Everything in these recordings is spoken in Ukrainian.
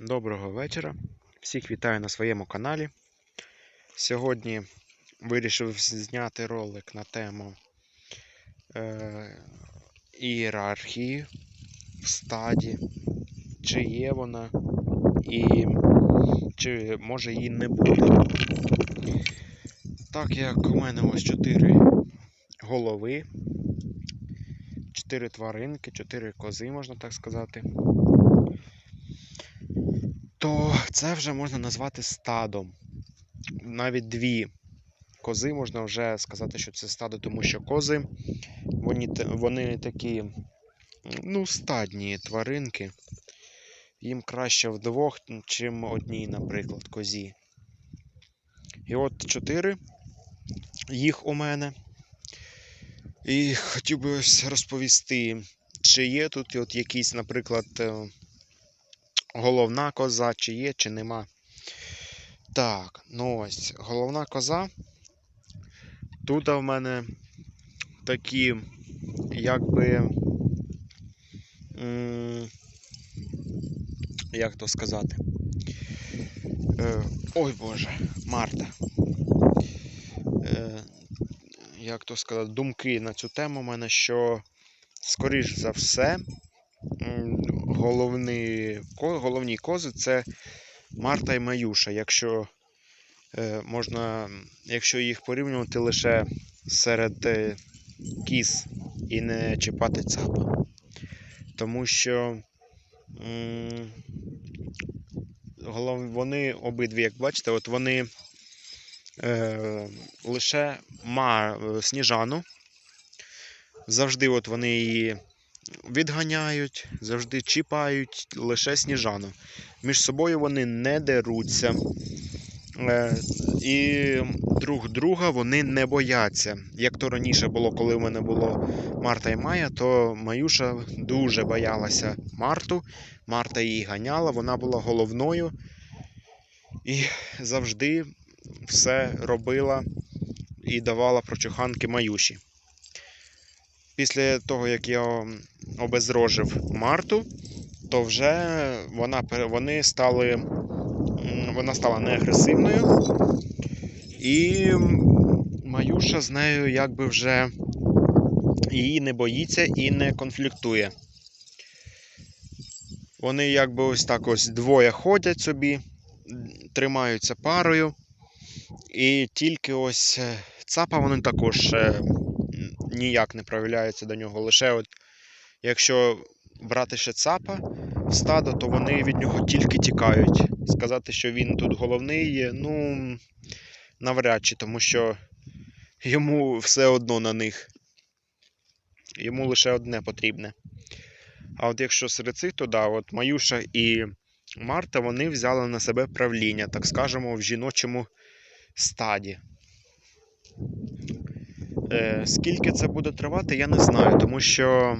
Доброго вечора. Всіх вітаю на своєму каналі. Сьогодні вирішив зняти ролик на тему е, ієрархії в стаді, чи є вона і чи може її не бути. Так як у мене ось чотири голови, чотири тваринки, чотири кози, можна так сказати це вже можна назвати стадом. Навіть дві кози можна вже сказати, що це стадо, тому що кози вони, вони такі ну, стадні тваринки. Їм краще вдвох, чим одній, наприклад, козі. І от чотири їх у мене. І хотів би ось розповісти, чи є тут от якісь, наприклад, е, головна коза, чи є, чи нема. Так, ну ось, головна коза. Тут в мене такі, якби. Як то сказати? Е, ой Боже, Марта. Е, Як то сказати, думки на цю тему в мене, що, скоріш за все, головні, головні кози це Марта і Маюша. Якщо е, можна, якщо їх порівнювати лише серед е, кіз і не чіпати цапа. Тому що вони обидві, як бачите, от вони е, лише ма, е, сніжану. Завжди от вони її відганяють, завжди чіпають лише сніжану. Між собою вони не деруться. Е, І друг друга вони не бояться. Як то раніше було, коли в мене було Марта і Майя, то Маюша дуже боялася Марту. Марта її ганяла, вона була головною і завжди все робила і давала прочуханки Маюші. Після того, як я обезрожив Марту, то вже вона, вони стали, вона стала неагресивною. І Маюша з нею якби вже її не боїться і не конфліктує. Вони якби ось так ось двоє ходять собі, тримаються парою. І тільки ось е, цапа вони також е, ніяк не проявляються до нього. Лише от якщо брати ще цапа в стадо, то вони від нього тільки тікають. Сказати, що він тут головний, є, ну навряд чи, тому що йому все одно на них. Йому лише одне потрібне. А от якщо серед цих, то да, от Маюша і Марта вони взяли на себе правління, так скажемо, в жіночому стаді. Е, скільки це буде тривати, я не знаю, тому що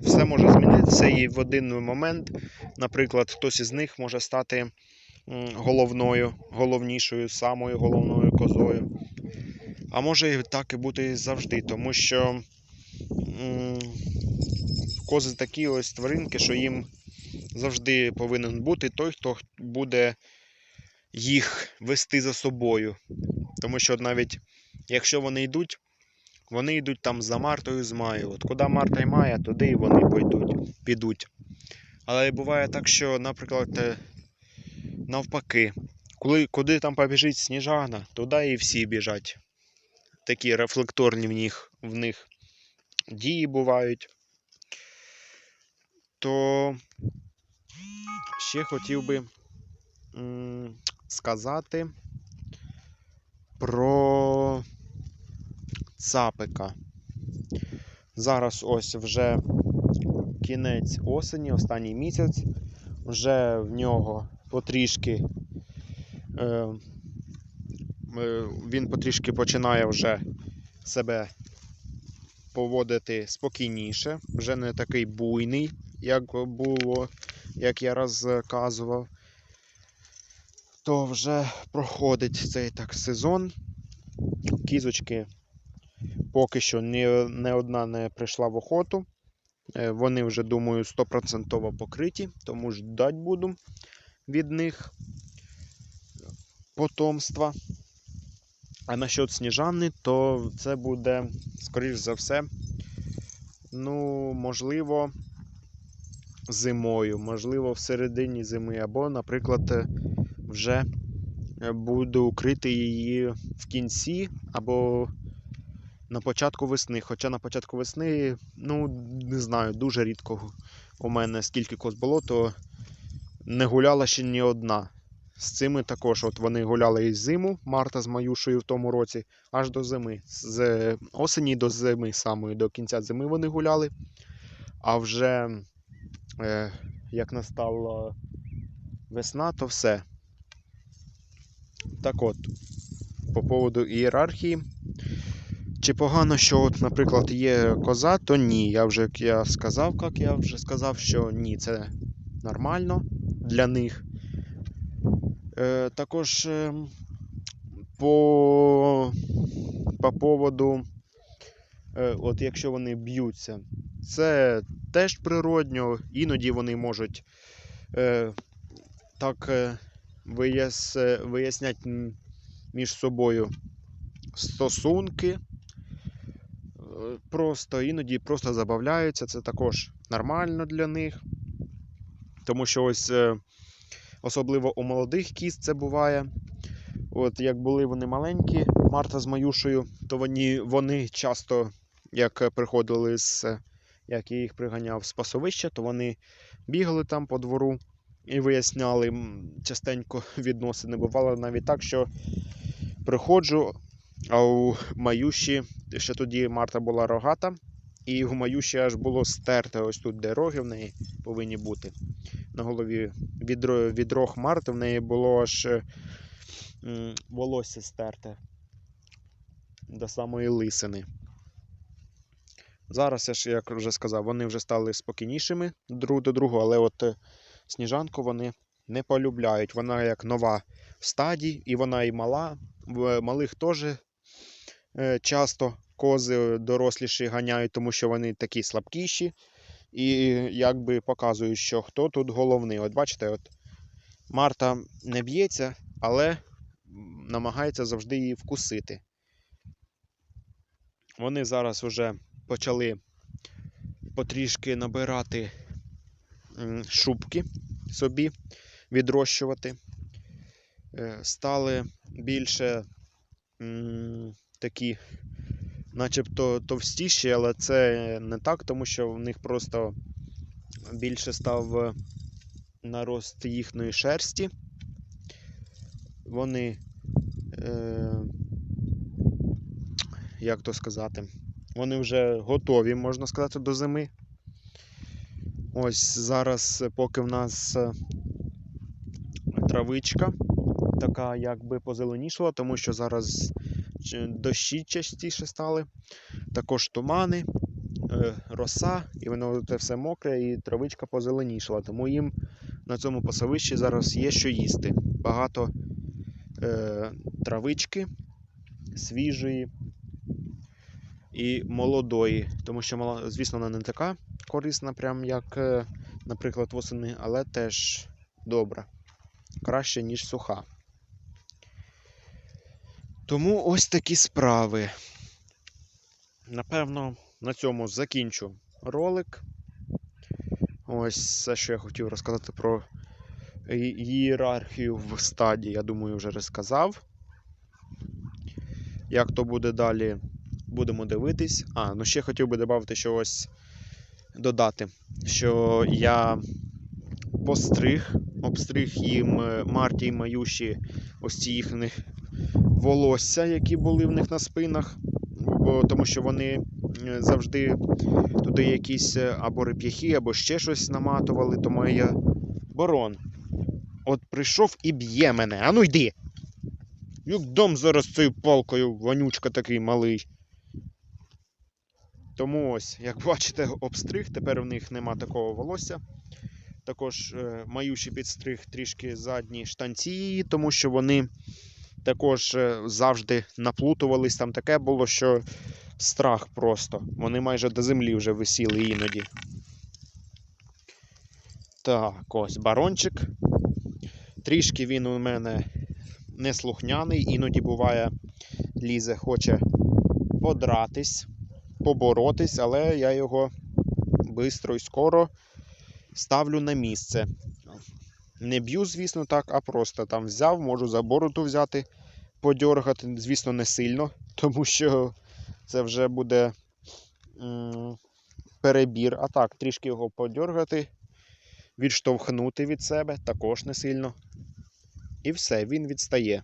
все може змінитися і в один момент, наприклад, хтось із них може стати головною, головнішою, самою головною козою. А може так і бути завжди, тому що кози такі ось тваринки, що їм завжди повинен бути той, хто буде їх вести за собою. Тому що навіть якщо вони йдуть, вони йдуть там за Мартою з Маю. От куди Марта і Майя, туди і вони пойдуть, підуть. Але буває так, що, наприклад, е, навпаки, коли, куди там побіжить сніжана, туди і всі біжать. Такі рефлекторні в них, в них дії бувають. То ще хотів би сказати про цапика. Зараз ось вже кінець осені, останній місяць. Вже в нього потрішки е, е, він потрішки починає вже себе поводити спокійніше, вже не такий буйний, як було, як я розказував. То вже проходить цей так сезон. Кізочки поки що ні, не одна не прийшла в охоту. Е, Вони вже, думаю, 100% покриті, тому ждать буду, від них потомства. А насчет сніжани, то це буде, скоріш за все, ну, можливо, зимою, можливо, в середині зими, або, наприклад, вже буду укрити її в кінці, або на початку весни. Хоча на початку весни, ну, не знаю, дуже рідко у мене скільки коз було, то не гуляла ще ні одна. З цими також от вони гуляли і зиму, Марта з Маюшею в тому році, аж до зими. З осені до зими, самої до кінця зими вони гуляли. А вже е, як настала весна, то все. Так от, по поводу ієрархії. Чи погано, що, от, наприклад, є коза, то ні. Я вже як я сказав, як я вже сказав, що ні, це нормально для них. Е, також е, по, по поводу, е, от якщо вони б'ються, це теж природньо, іноді вони можуть е, так е, вияс, вияснять між собою стосунки. Е, Просто іноді просто забавляються, це також нормально для них. Тому що ось е, особливо у молодих кіз це буває. От як були вони маленькі, Марта з Маюшею, то вони, вони часто, як приходили з, як я їх приганяв з пасовища, то вони бігали там по двору і виясняли частенько відносини. Бувало навіть так, що приходжу, а у Маюші, ще тоді Марта була рогата, і у Маюші аж було стерте ось тут, де роги в неї повинні бути. На голові від, від Марти в неї було аж е, волосся стерте до самої лисини. Зараз я ж, як вже сказав, вони вже стали спокійнішими друг до другого, але от е, сніжанку вони не полюбляють. Вона як нова в стаді, і вона і мала. В малих теж часто кози доросліші ганяють, тому що вони такі слабкіші. І якби показують, що хто тут головний. От бачите, от Марта не б'ється, але намагається завжди її вкусити. Вони зараз вже почали потрішки набирати шубки собі, відрощувати. Е, Стали більше такі, начебто товстіші, але це не так, тому що в них просто більше став е, нарост їхньої шерсті. Вони, е, як то сказати, вони вже готові, можна сказати, до зими. Ось зараз, е, поки в нас е, травичка така якби позеленішала, тому що зараз дощі частіше стали, також тумани, е, роса, і воно це все мокре, і травичка позеленішала. Тому їм на цьому пасовищі зараз є що їсти. Багато е, травички свіжої і молодої. Тому що, звісно, вона не така корисна, прям як, е, наприклад, восени, але теж добра. Краще, ніж суха. Тому ось такі справи. Напевно, на цьому закінчу ролик. Ось все, що я хотів розказати про ієрархію в стаді, я думаю, вже розказав. Як то буде далі, будемо дивитись. А, ну ще хотів би додати, що ось додати, що я постриг, обстриг їм е, Марті і Маюші ось ці їхні волосся, які були в них на спинах. Бо, тому що вони е, завжди туди якісь е, або реп'яхи, або ще щось наматували, тому я. Борон. От прийшов і б'є мене. Ану йди. Як дом зараз цією палкою, вонючка такий малий. Тому ось, як бачите, обстриг, тепер в них нема такого волосся. Також е, Маюші підстриг трішки задні штанці, тому що вони також е, завжди наплутувались. Там таке було, що страх просто. Вони майже до землі вже висіли іноді. Так, ось барончик. Трішки він у мене неслухняний, іноді буває, лізе, хоче подратись, поборотись, але я його швидко і скоро ставлю на місце. Не б'ю, звісно, так, а просто там взяв, можу за бороду взяти, подьоргати, звісно, не сильно, тому що це вже буде перебір. А так, трішки його подьоргати, відштовхнути від себе, також не сильно. І все, він відстає.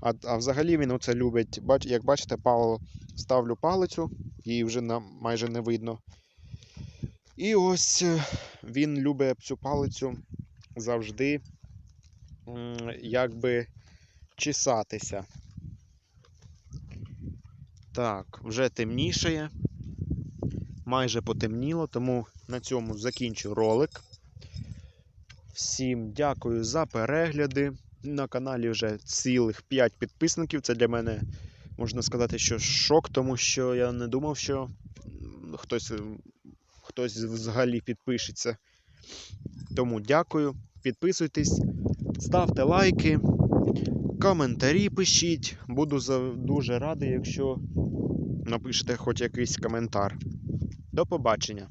А, а взагалі він оце любить. Бач, як бачите, Павло ставлю палицю, її вже нам майже не видно. І ось е, він любить цю палицю завжди якби чесатися. Так, вже темнішає. Майже потемніло, тому на цьому закінчу ролик. Всім дякую за перегляди. На каналі вже цілих 5 підписників. Це для мене можна сказати, що шок, тому що я не думав, що хтось, хтось взагалі підпишеться. Тому дякую. Підписуйтесь, ставте лайки, коментарі пишіть. Буду дуже радий, якщо напишете хоч якийсь коментар. До побачення!